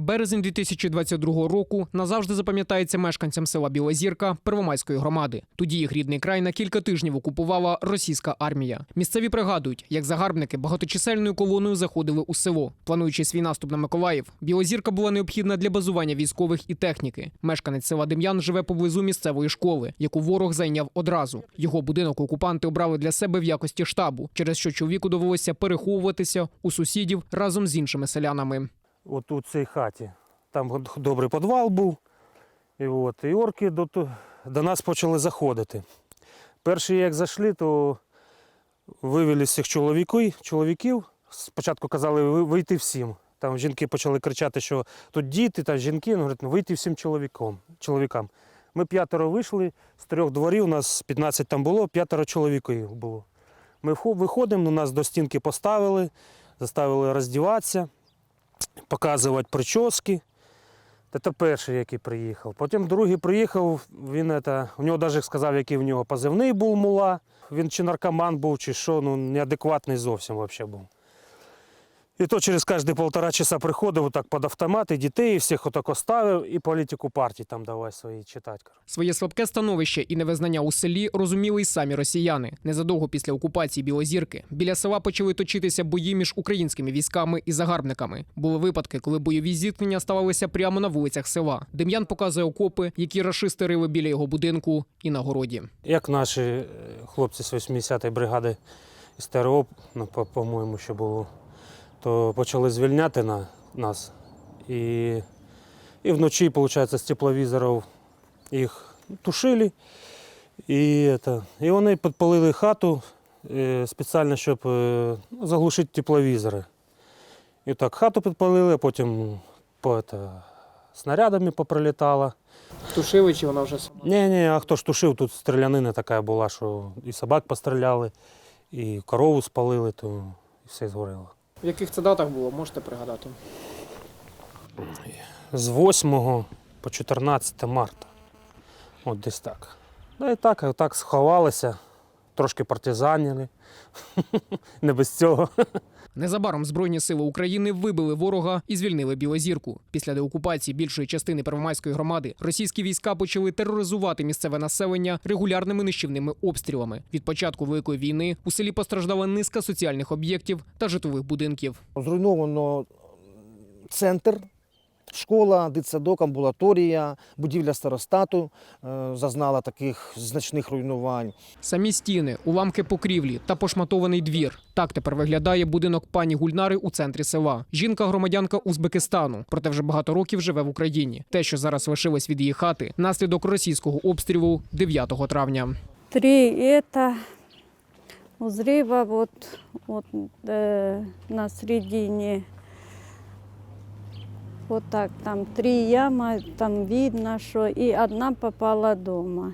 Березень 2022 року назавжди запам'ятається мешканцям села Білозірка Первомайської громади. Тоді їх рідний край на кілька тижнів окупувала російська армія. Місцеві пригадують, як загарбники багаточисельною колоною заходили у село. Плануючи свій наступ на Миколаїв, Білозірка була необхідна для базування військових і техніки. Мешканець села Дем'ян живе поблизу місцевої школи, яку ворог зайняв одразу. Його будинок окупанти обрали для себе в якості штабу, через що чоловіку довелося переховуватися у сусідів разом з іншими селянами. От у цій хаті. Там добрий підвал був. І, от, і орки до, до нас почали заходити. Перші, як зайшли, то вивели з цих чоловіків. Спочатку казали вийти всім. Там жінки почали кричати, що тут діти та жінки. Ну, говорять, ну вийти всім чоловіком, чоловікам. Ми п'ятеро вийшли, з трьох дворів, у нас 15 там було, п'ятеро чоловіків було. Ми виходимо, ну, нас до стінки поставили, заставили роздіватися показувати прически. Це перший, який приїхав. Потім другий приїхав, він это, у нього навіть сказав, який в нього позивний був мула. Він чи наркоман був, чи що, ну неадекватний зовсім взагалі був. І то через кожні півтора часа приходив отак під автомат, і дітей, і всіх отак оставив, і політику партії там давай свої читати. Своє слабке становище і невизнання у селі розуміли й самі росіяни. Незадовго після окупації Білозірки біля села почали точитися бої між українськими військами і загарбниками. Були випадки, коли бойові зіткнення ставалися прямо на вулицях села. Дем'ян показує окопи, які рашисти рили біля його будинку і на городі. Як наші е, хлопці з 80-ї бригади з ТРО, ну, по- по-моєму, ще було, то почали звільняти на, нас. І, і вночі, виходить, з тепловізорів їх тушили. І, это, і вони підпалили хату е, спеціально, щоб е, заглушити тепловізори. І так хату підпалили, а потім по, это, снарядами поприлітало. Тушили чи вона вже Ні, ні, а хто ж тушив, тут стрілянина така була, що і собак постріляли, і корову спалили, то і все згоріло. В яких це датах було? Можете пригадати? З 8 по 14 марта. От десь так. Ну і так, так сховалися, трошки партизанили. Не без цього. Незабаром Збройні сили України вибили ворога і звільнили Білозірку. Після деокупації більшої частини Первомайської громади російські війська почали тероризувати місцеве населення регулярними нищівними обстрілами. Від початку великої війни у селі постраждала низка соціальних об'єктів та житлових будинків. Зруйновано центр, школа, дитсадок, амбулаторія, будівля старостату е, зазнала таких значних руйнувань. Самі стіни, уламки покрівлі та пошматований двір. Так тепер виглядає будинок пані Гульнари у центрі села. Жінка громадянка Узбекистану, проте вже багато років живе в Україні. Те, що зараз лишилось від її хати, наслідок російського обстрілу 9 травня. Три это взрыва вот, вот э, на середине. Вот так, там три яма, там видно, что и одна попала дома.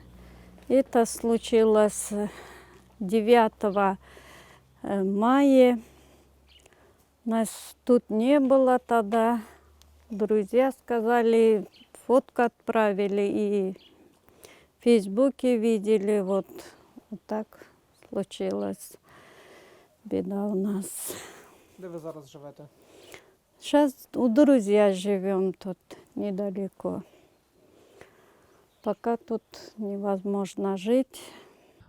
Это случилось 9 э, мая. Нас тут не было тогда. Друзья сказали, фотку отправили и в Фейсбуке видели, вот, вот так случилось. Беда у нас. Де ви зараз живете? Сейчас у друзья живем тут недалеко. Пока тут невозможно жить.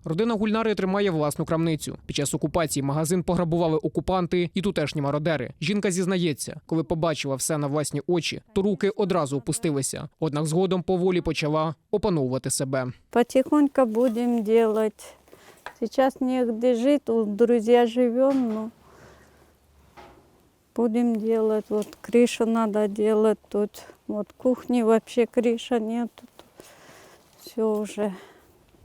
Родина Гульнари тримає власну крамницю. Під час окупації магазин пограбували окупанти і тутешні мародери. Жінка зізнається, коли побачила все на власні очі, то руки одразу опустилися. Однак згодом поволі почала опановувати себе. Потихоньку будем делать. Сейчас негде жить, у друзья живем, но будем делать. Вот крышу надо делать тут. Вот кухни вообще крыша нет. Все уже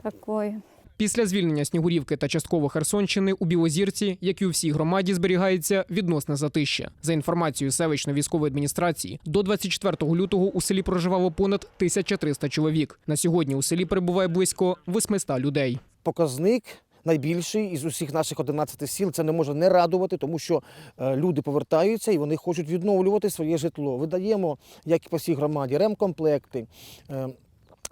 такое. Після звільнення Снігурівки та частково Херсонщини у Білозірці, як і у всій громаді, зберігається відносне затища. За інформацією селищної військової адміністрації, до 24 лютого у селі проживало понад 1300 чоловік. На сьогодні у селі перебуває близько 800 людей. Показник найбільший із усіх наших 11 сіл. Це не може не радувати, тому що е, люди повертаються і вони хочуть відновлювати своє житло. Видаємо, як і по всій громаді, ремкомплекти.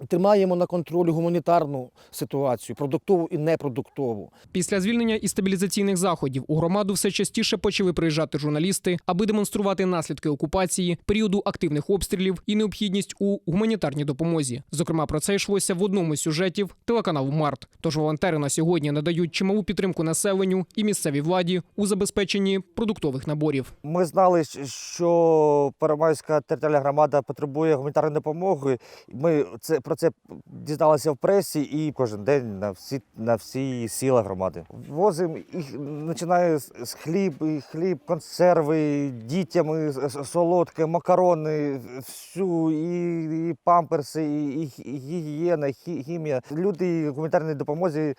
Тримаємо на контролі гуманітарну ситуацію, продуктову і непродуктову. Після звільнення і стабілізаційних заходів у громаду все частіше почали приїжджати журналісти, аби демонструвати наслідки окупації, періоду активних обстрілів і необхідність у гуманітарній допомозі. Зокрема, про це йшлося в одному з сюжетів телеканалу Март. Тож волонтери на сьогодні надають чималу підтримку населенню і місцевій владі у забезпеченні продуктових наборів. Ми знали, що Первомайська територіальна громада потребує гуманітарної допомоги. Ми це про це дізналися в пресі і кожен день на всі на всі сіла громади. Возимо їх починає з хліб, хліб, консерви, дітям солодке, макарони, всю і, і памперси, і, і гігієна, хі- хімія. Люди гуманітарної допомозі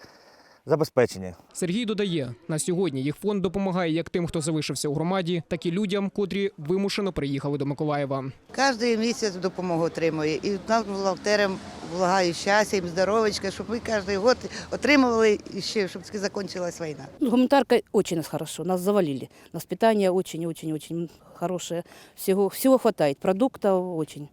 забезпечені. Сергій додає, на сьогодні їх фонд допомагає як тим, хто залишився у громаді, так і людям, котрі вимушено приїхали до Миколаєва. Кожен місяць допомогу отримує. І нам, волонтерам, влагаю щастя, їм здоровечка, щоб ми кожен год отримували і ще, щоб таки закінчилась війна. Ну, Гуманитарка очень нас хорошо, нас завалили. Нас питание очень-очень-очень хорошее. Всего, всего хватает, продуктов очень.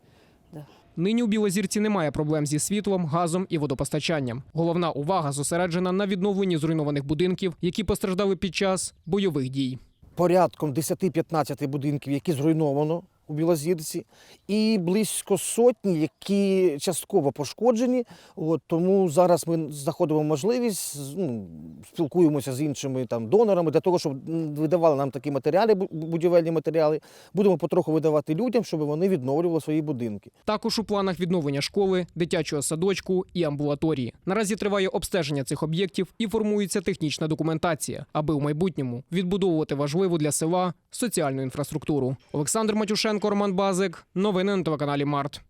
Нині у Білозірці немає проблем зі світлом, газом і водопостачанням. Головна увага зосереджена на відновленні зруйнованих будинків, які постраждали під час бойових дій. порядком 10-15 будинків, які зруйновано у Білозірці, і близько сотні, які частково пошкоджені. От, тому зараз ми знаходимо можливість, ну, спілкуємося з іншими там, донорами для того, щоб видавали нам такі матеріали, будівельні матеріали. Будемо потроху видавати людям, щоб вони відновлювали свої будинки. Також у планах відновлення школи, дитячого садочку і амбулаторії. Наразі триває обстеження цих об'єктів і формується технічна документація, аби в майбутньому відбудовувати важливу для села соціальну інфраструктуру. Олександр Матюшенко, Роман Базик. Новини на телеканалі Март.